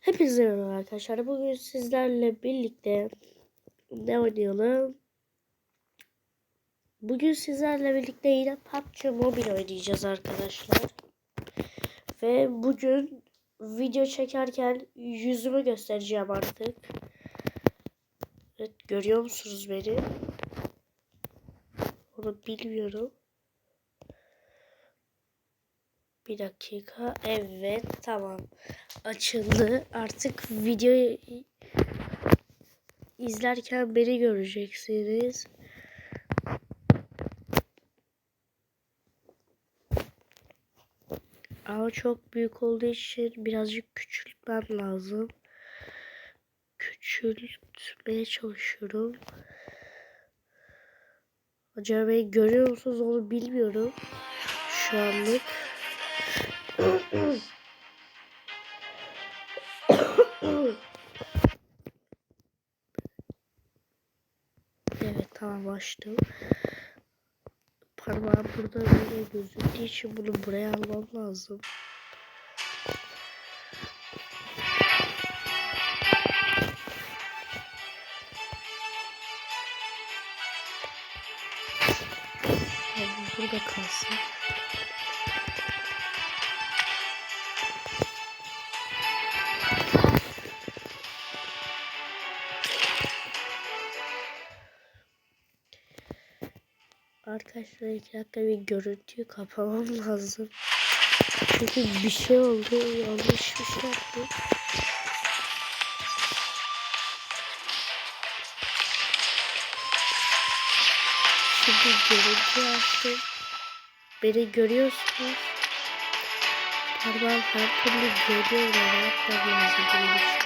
Hepinize merhaba arkadaşlar. Bugün sizlerle birlikte ne oynayalım? Bugün sizlerle birlikte yine PUBG Mobile oynayacağız arkadaşlar. Ve bugün video çekerken yüzümü göstereceğim artık. Evet görüyor musunuz beni? Onu bilmiyorum. Bir dakika. Evet tamam. Açıldı. Artık videoyu izlerken beni göreceksiniz. Ama çok büyük olduğu için birazcık küçültmem lazım. Küçültmeye çalışıyorum. Acaba beni görüyor musunuz onu bilmiyorum. Şu anlık. Evet tamam açtım. Parmağım burada böyle gözüktüğü için bunu buraya almam lazım. Arkadaşlar iki dakika bir görüntüyü kapamam lazım. Çünkü bir şey oldu. Yanlış bir şey yaptım. Şimdi görüntü açtım. Beni görüyorsunuz. Parmağım her türlü görüyor. Ne yapmam lazım bunun için.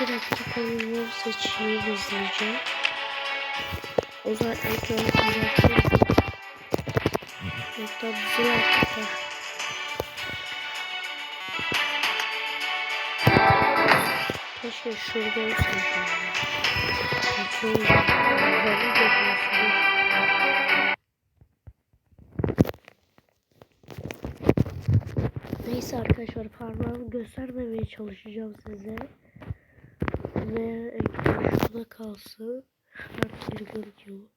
Dakika yol seçeyim hızlıca. O zaman ekranı düzeltiyorum. Ekran düzel artık. Keşke şurada olsaydı. Kontrol Beni görüyorsunuz. Neyse arkadaşlar parmağımı göstermemeye çalışacağım size. Ve ekran şurada kalsın. Her türlü görünüyor.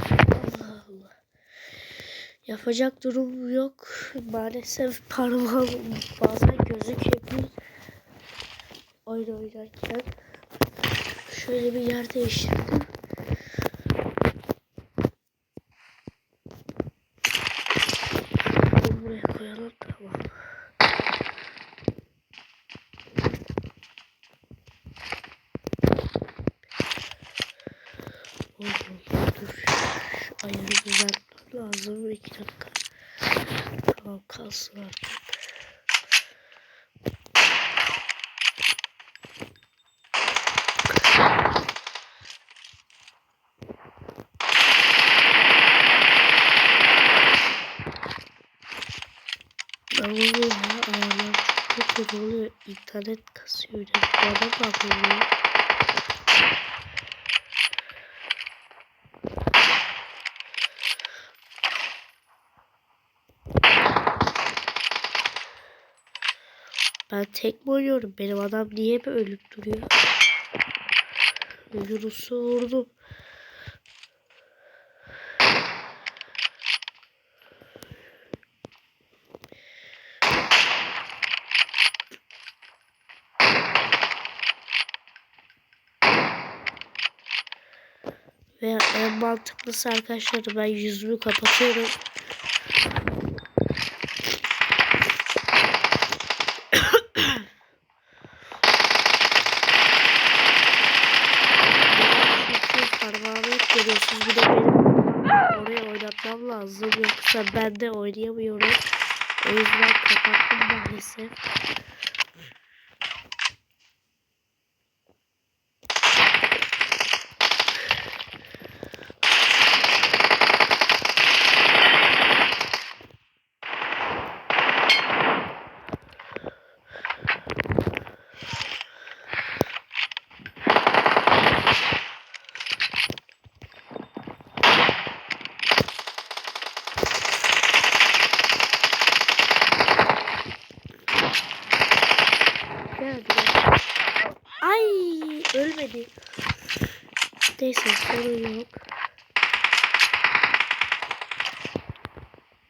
Allah Allah. Yapacak durum yok. Maalesef parmağım bazen gözüküyor. Oyun oynarken. Şöyle bir yer değiştirdim. Bunu buraya koyalım. Tamam. Oğlum dur. Şu ayarı düzeltmem lazım. İki dakika. Tamam kalsın artık. Ne oluyor ya? İnternet kasıyor. Ya. Bana bakıyor. Ben tek mi oynuyorum? Benim adam niye hep ölüp duruyor? Yunus'u vurdum. Ve en mantıklısı arkadaşlar ben yüzümü kapatıyorum. Çünkü parmağımı hep görüyorsunuz. Bir de benim oraya oynatmam Yoksa ben de oynayamıyorum. O yüzden kapattım maalesef. Beni. Neyse sorun yok.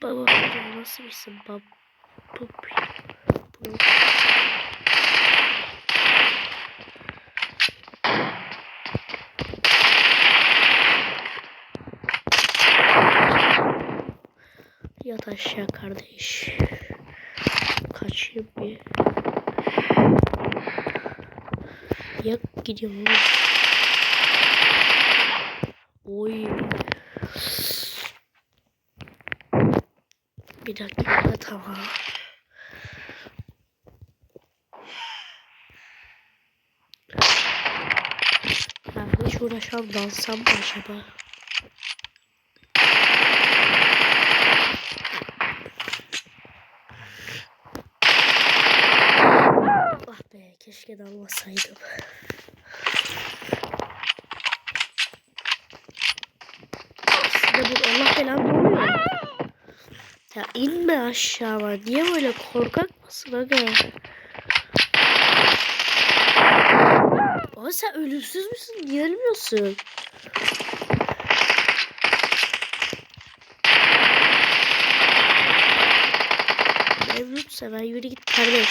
Baba nasıl bilsin bab bu, Yat aşağı kardeş. Kaçayım bir. Gidiyorum. Oy. Bir dakika tamam. Ya hiç uğraşamam dalsam mı acaba? Ah be keşke dalmasaydım. Aslında bu Allah belanı ne oluyor? İnme aşağıma. Niye böyle korkak mısın aga? Ama sen ölümsüz müsün? Niye ölmüyorsun? Memnunsa ben yürü git kardeş.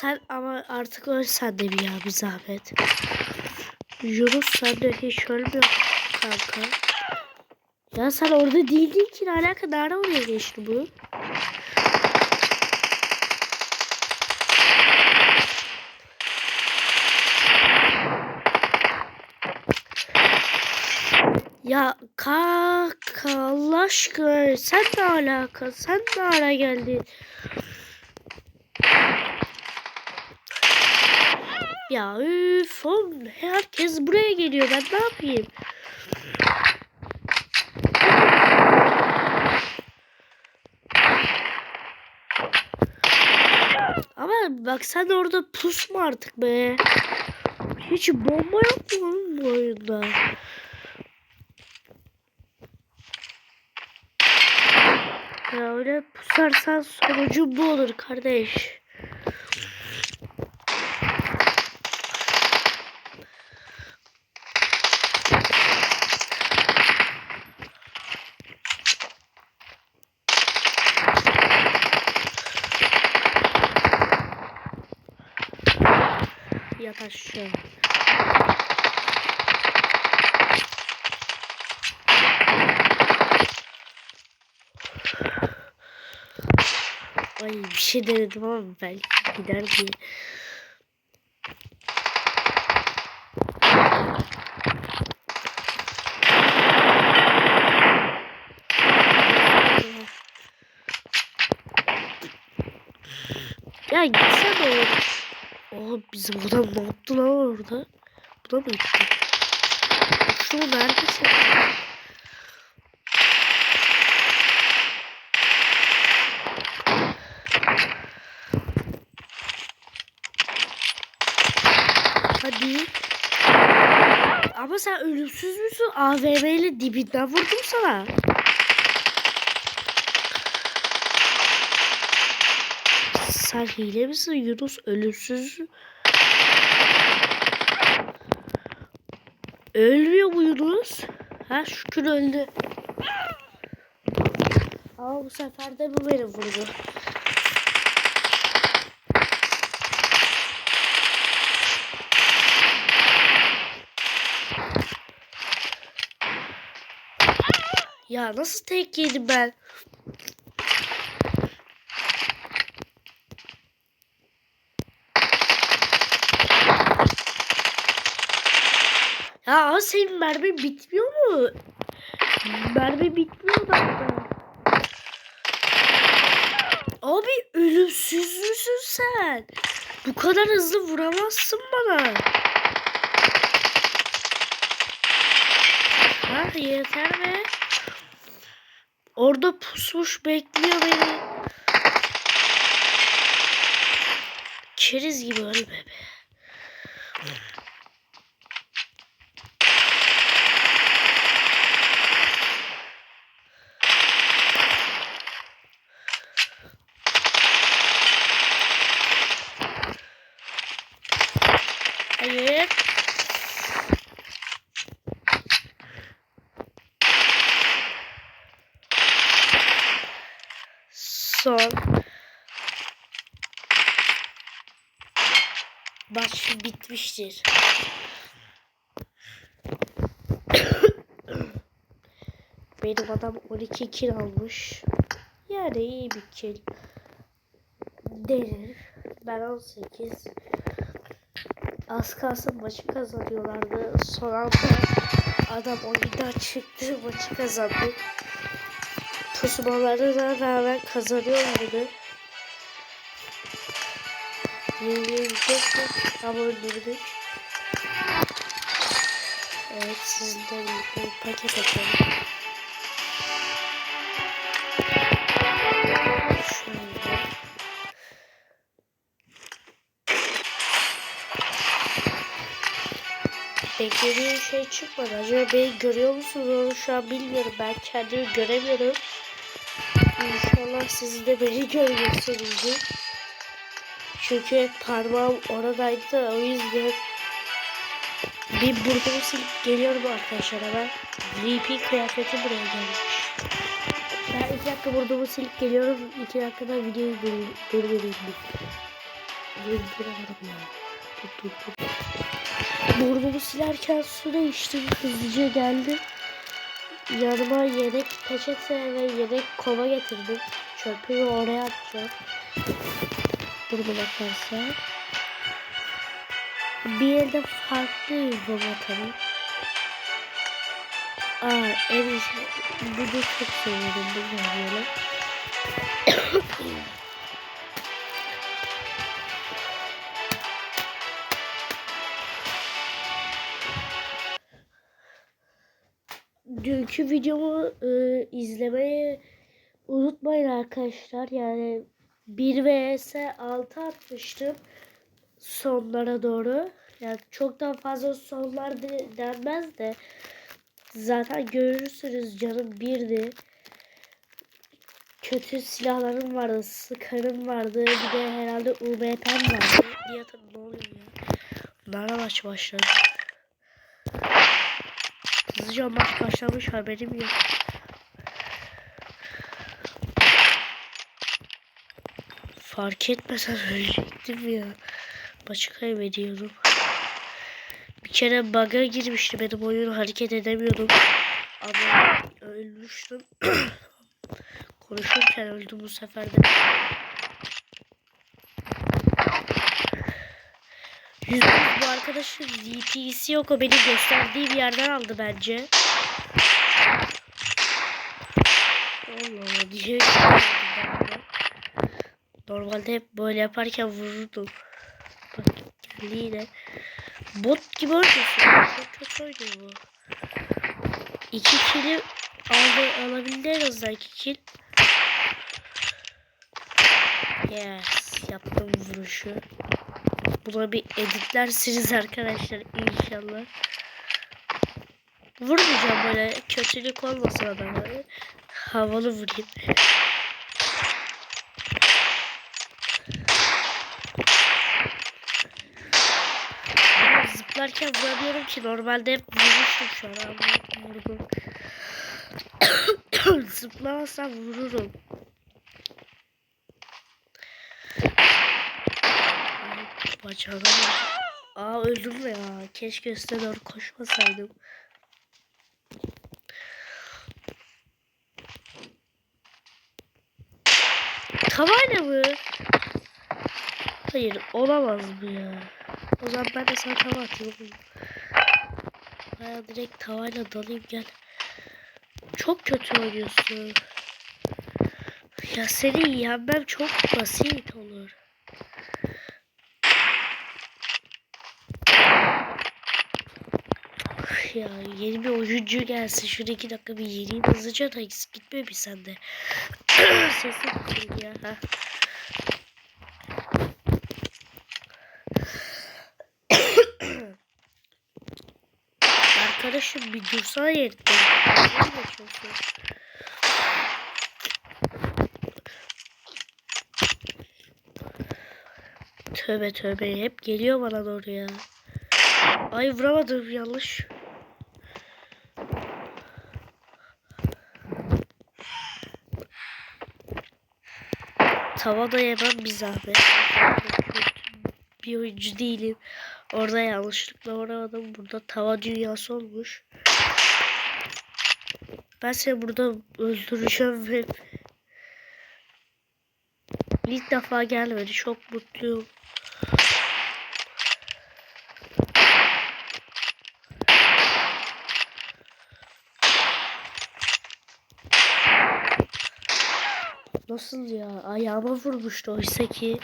Sen ama artık öl sen de bir ya bir zahmet. Yunus sen de hiç ölmüyor kanka. Ya sen orada değildin ki ne alaka nerede oraya geçti bu? Ya kanka Allah aşkına sen ne alaka sen ne ara geldin? Ya üf oğlum herkes buraya geliyor ben ne yapayım? Ama bak sen orada pusma artık be. Hiç bomba yok mu oğlum bu oyunda? Ya öyle pusarsan sonucu bu olur kardeş. Aşağı. Ay bir şey denedim ama belki gider diye. Ya gitsene oğlum. Bizim adam ne yaptı lan orada? Bu da mı gitti? Şu neredesin? Hadi. Ama sen ölümsüz müsün? AVM ile dibinden vurdum sana. Sen hile misin Yunus? Ölümsüz. Ölmüyor mu Yunus? Ha şükür öldü. Ama bu sefer de bu beni vurdu. Ya nasıl tek yedim ben? Ya ama senin mermi bitmiyor mu? Mermi bitmiyor da. Abi ölümsüz müsün sen? Bu kadar hızlı vuramazsın bana. Ha yeter be. Orada pusmuş bekliyor beni. Keriz gibi ölme be. Hayır. son. Maç bitmiştir. Benim adam 12 kill almış. Yani iyi bir kill. Denir. Ben 18. Az kalsın maçı kazanıyorlardı. Son anda adam 17'den çıktı maçı kazandı. Pusmalarına rağmen kazanıyorlardı. Yenilecektik ama öldürdük. Evet birlikte bir paket. Şöyle. Beklediğim şey çıkmadı. Acaba beni görüyor musunuz onu şu an bilmiyorum. Ben kendimi göremiyorum. İnşallah siz de beni görüyorsunuzdur. Çünkü parmağım oradaydı da o yüzden bir burnumu silip geliyorum arkadaşlar hemen. VP kıyafeti buraya gelmiş. Ben iki dakika burnumu silip geliyorum. İki dakikada videoyu dur- durdurayım. Durduramadım ya. Dur dur dur. Burnumu silerken su değiştim. Hızlıca geldim. Yanıma yedek peçete ve yedek kova getirdim. Çöpü oraya atacağım. Burada bakarsa. Bir yerde farklı atalım. Aa iyisi. Bunu çok seviyorum. Bunu böyle. Dünkü videomu e, izlemeyi unutmayın arkadaşlar. Yani 1 vs 6 atmıştım sonlara doğru. Yani çoktan fazla sonlar de- denmez de zaten görürsünüz canım birdi. Kötü silahlarım vardı, sıkarım vardı, bir de herhalde UMP'm vardı. Nihat'ım ne oluyor ya? Bunlarla maç başladı. Hızlıca maç başlamış haberim yok. Fark etmesen ölecektim ya. Maçı kaybediyordum. Bir kere bug'a girmişti benim oyun hareket edemiyordum. Ama ölmüştüm. Konuşurken öldüm bu sefer de. Yüzde yüz bu arkadaşın VP'si yok o beni gösterdiği bir yerden aldı bence. Allah Allah diye Normalde hep böyle yaparken vururdum. Bak geldi yine. Bot gibi oynuyorsun. Çok kötü oynuyor bu. İki kill'i aldı, alabildi en azından iki kill. Yes. Yaptım vuruşu. Buna bir editlersiniz arkadaşlar inşallah. Vurmayacağım böyle kötülük olmasın adama. Havalı vurayım. Zıplarken vuramıyorum ki normalde hep vurmuştum şu an vurdum. Zıplamazsam vururum. Bacağına. Aa öldüm ya. Keşke üstüne doğru koşmasaydım. Tavayla mı? Hayır olamaz bu ya. O zaman ben de sana tava atayım. Ben direkt tavayla dalayım gel. Çok kötü oynuyorsun. Ya seni yenmem çok basit olur. Ya yeni bir oyuncu gelsin. Şurada iki dakika bir yeniyim hızlıca da eksik gitmiyor bir sende. Sesim ya. Arkadaşım bir. Nereye geçiyorsun? Tövbe tövbe hep geliyor bana doğru ya. Ay vuramadım yanlış. tava da yemem bir zahmet. Bir oyuncu değilim. Orada yanlışlıkla oynamadım. Burada tava dünyası olmuş. Ben seni burada öldüreceğim ve ilk defa gelmedi. Çok mutluyum. Nasıl ya? Ayağıma vurmuştu oysa ki.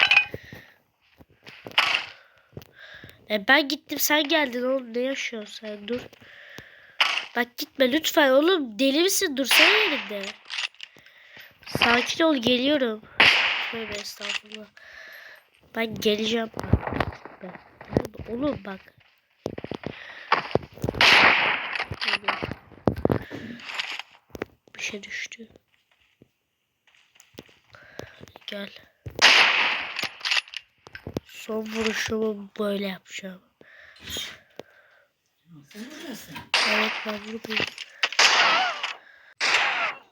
E ben gittim sen geldin oğlum ne yaşıyorsun sen dur. Bak gitme lütfen oğlum deli misin dursana yerinde. Sakin ol geliyorum. Tövbe estağfurullah. Ben geleceğim. Oğlum bak. Bir şey düştü. Gel. Son vuruşumu böyle yapacağım. Sen. Evet ben buradayım.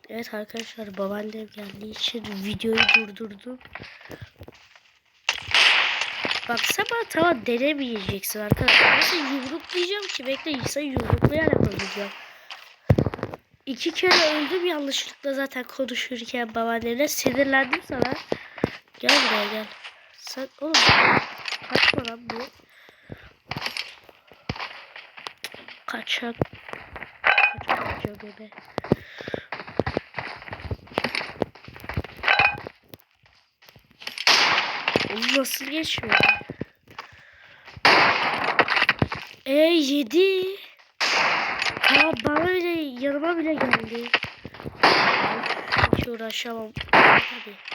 Evet arkadaşlar babaannem geldiği için videoyu durdurdum. Baksana bana tamam denemeyeceksin arkadaşlar. Nasıl yumruklayacağım ki? Bekle insan yumruklayarak öldüreceğim. İki kere öldüm yanlışlıkla zaten konuşurken babaannemle sinirlendim sana. Gel buraya gel. Sen oğlum kaçma lan bu. Kaçak. Kaçak kaçak bebe. Oğlum nasıl geçmiyor? E yedi. Aa bana bile yanıma bile geldi. Hiç uğraşamam. Hadi.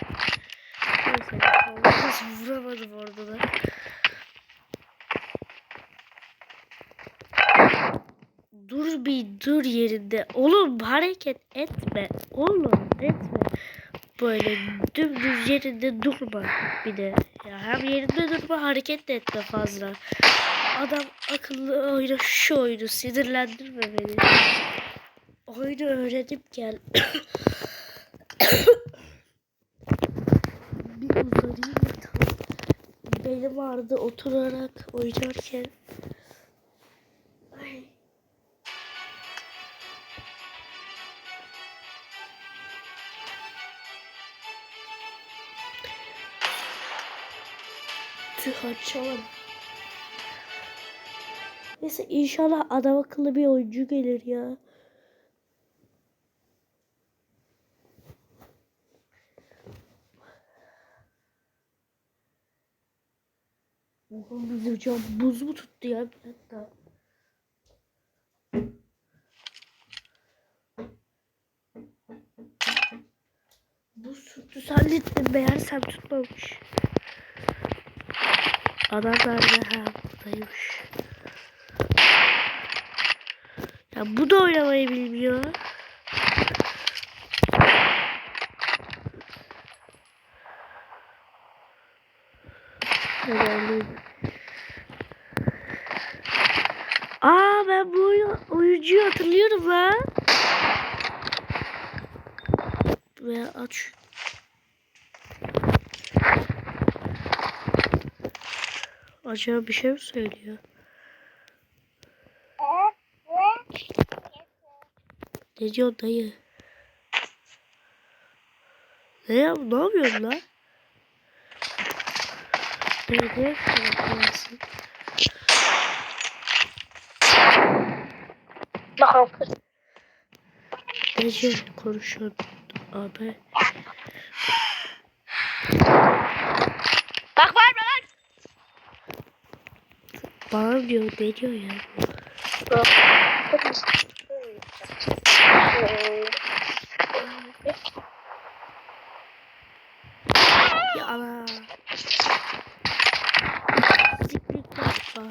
Nasıl vuramadım orada da. Dur bir dur yerinde. Oğlum hareket etme. Oğlum etme. Böyle dümdüz yerinde durma bir de. Ya hem yerinde durma hareket de etme fazla. Adam akıllı oyna şu oyunu sinirlendirme beni. Oyunu öğrenip gel. bir uzanayım da tam. Belim ağrıdı oturarak oynarken. Ay. Tüh açalım. Neyse inşallah adam akıllı bir oyuncu gelir ya. Oğlum bizim can buz mu tuttu ya bir dakika. Buz tuttu zannettim meğersem tutmamış. Adam nerede? Ha buradaymış. Ya bu da oynamayı bilmiyor. Herhalde. Aa ben bu oyuncuyu hatırlıyorum lan. Ve aç. Acaba bir şey mi söylüyor? Ne diyor dayı? Ne yap ne yapıyorsun lan? Nerede yapıyorsun? Nece konuşuyorsun abi? Bak var mı lan? Ne diyor ya? Ya ana. Siklik yapma.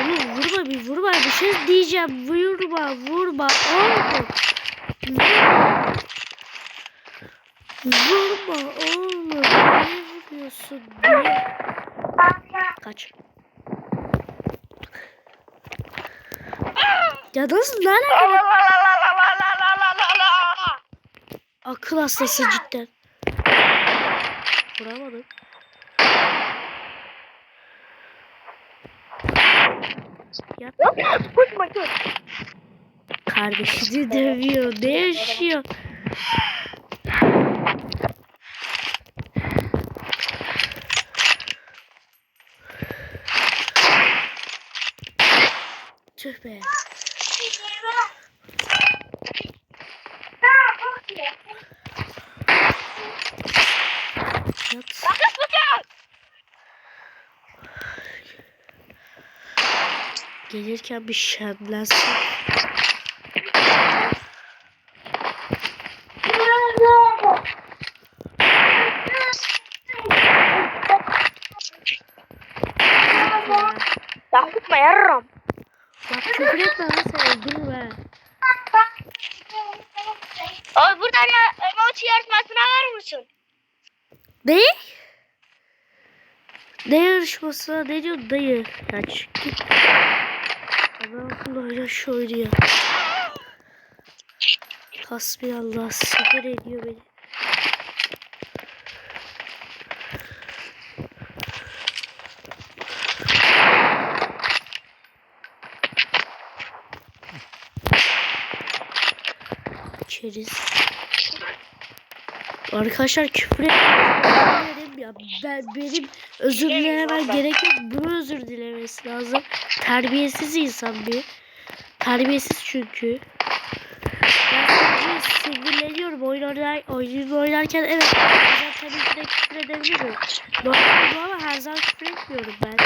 Oğlum vurma bir vurma bir diyeceğim. Vurma vurma. Oğlum. Vurma. Vurma oğlum. Niye vuruyorsun? Niye? Kaç. Ya nasıl ne alaka? Akıl hastası cidden. Vuramadım. Yat. Koşma gör. Kardeşini dövüyor. Ne yaşıyor? Tüh be. Gelirken bir şenlensin. Ya tutma yarram. Bak küfür etme lan sen öldürür be. Abi buradan ya emoji yarışmasına var mısın? Ne? Ne yarışması? Ne diyorsun dayı? Ya çık git. Adam akıllı şu oynuyor. Hasbinallah sinir ediyor beni. İçeriz. Arkadaşlar küfür etmedim ya. Ben, benim özür dilemem gerek yok. Bunu özür dilemesi lazım. Terbiyesiz insan bir. Terbiyesiz çünkü. Ben sinirleniyorum. Oyun, oynar, oyun oynarken evet. Bazen tabii ki de küfür edebilirim. Normal bu ama her zaman küfür etmiyorum ben.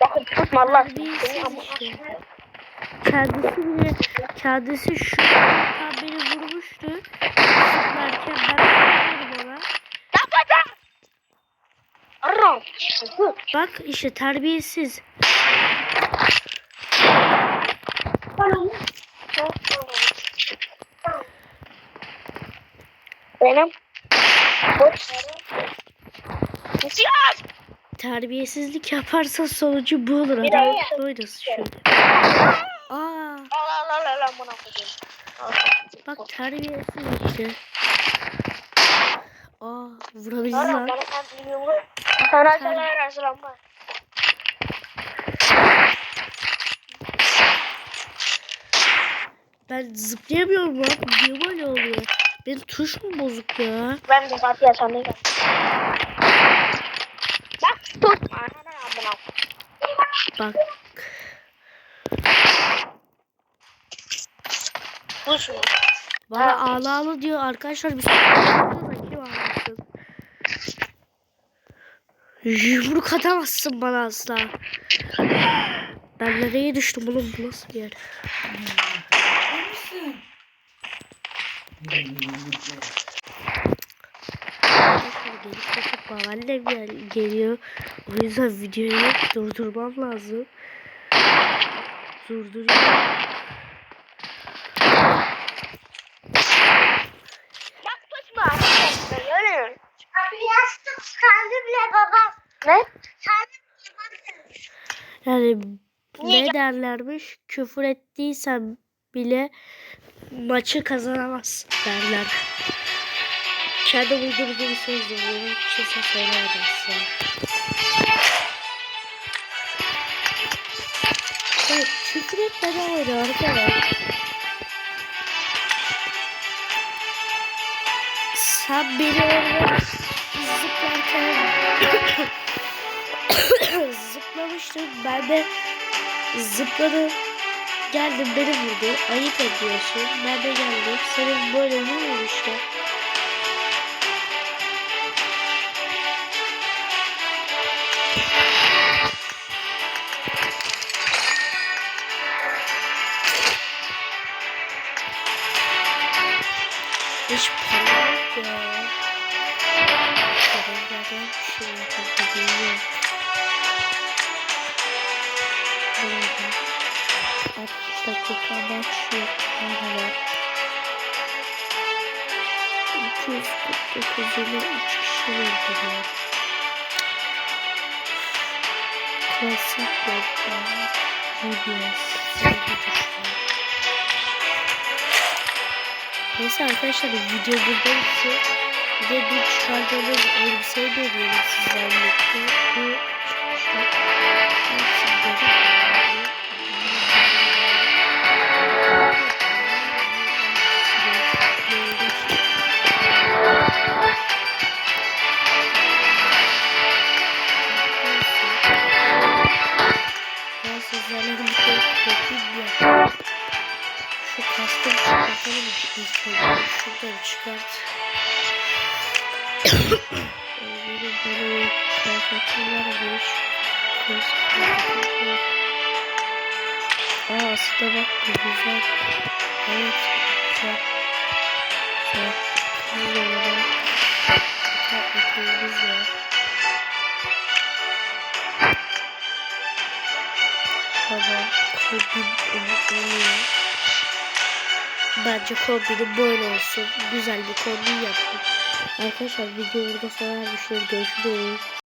Bakın tutma Allah. Terbiyesiz. Kendisi bile kendisi şu beni vurmuştu. Zıplarken ben vurmadım ona. Yapacağım. Yarram. Bak işte terbiyesiz. Benim. Terbiyesizlik yaparsa sonucu bu olur. Adam oynasın şöyle. Aa, bak terbiyesiz işte. Aa, vurabildi Yarram lan. Sana sana. Ben zıplayamıyorum lan. Niye böyle oluyor? Benim tuş mu bozuk ya? Ben de zaten yaşamaya geldim. Bak tut. Bak. Tut şunu. Bana ağla ağla diyor arkadaşlar. Bir sorun Yumruk atamazsın bana asla. Ben nereye düştüm oğlum bu nasıl bir yer? Babaannem gel geliyor. O yüzden videoyu durdurmam lazım. Durduruyorum. Bak tutma. Yürü. Abi yastık kaldı bile baba. Ne? Yani Niye ne derlermiş? Küfür ettiysen bile maçı kazanamazsın derler. Kendi uydurduğum sözdür. Bunu kimse söylemedi asla. Bak küfür etmeden oyna arkadaş. Sen beni orada zıplarken zıplamıştın. Ben de zıpladım. Geldim beni vurdu. Ayıp ediyorsun. Ben de geldim. Senin böyle vuruyor işte. Hiç para yok ya. Paralardan bir şey yapabiliyor. 60 dakika yok. Hala. 249 ile 3 kişi öldürüyor. Klasik modda GBS Neyse arkadaşlar video burada bitiyor. Bir de dün çıkardığımız elbiseyi de diyelim sizlerle. Bu çıkart. Aa aslında bak bu güzel. Evet güzel. Güzel. Güzel. Güzel var. Tamam. Kombin oluyor. Bence kombinin böyle olsun. Güzel bir kombin yaptım. Arkadaşlar video burada sona ermiştir. Görüşürüz.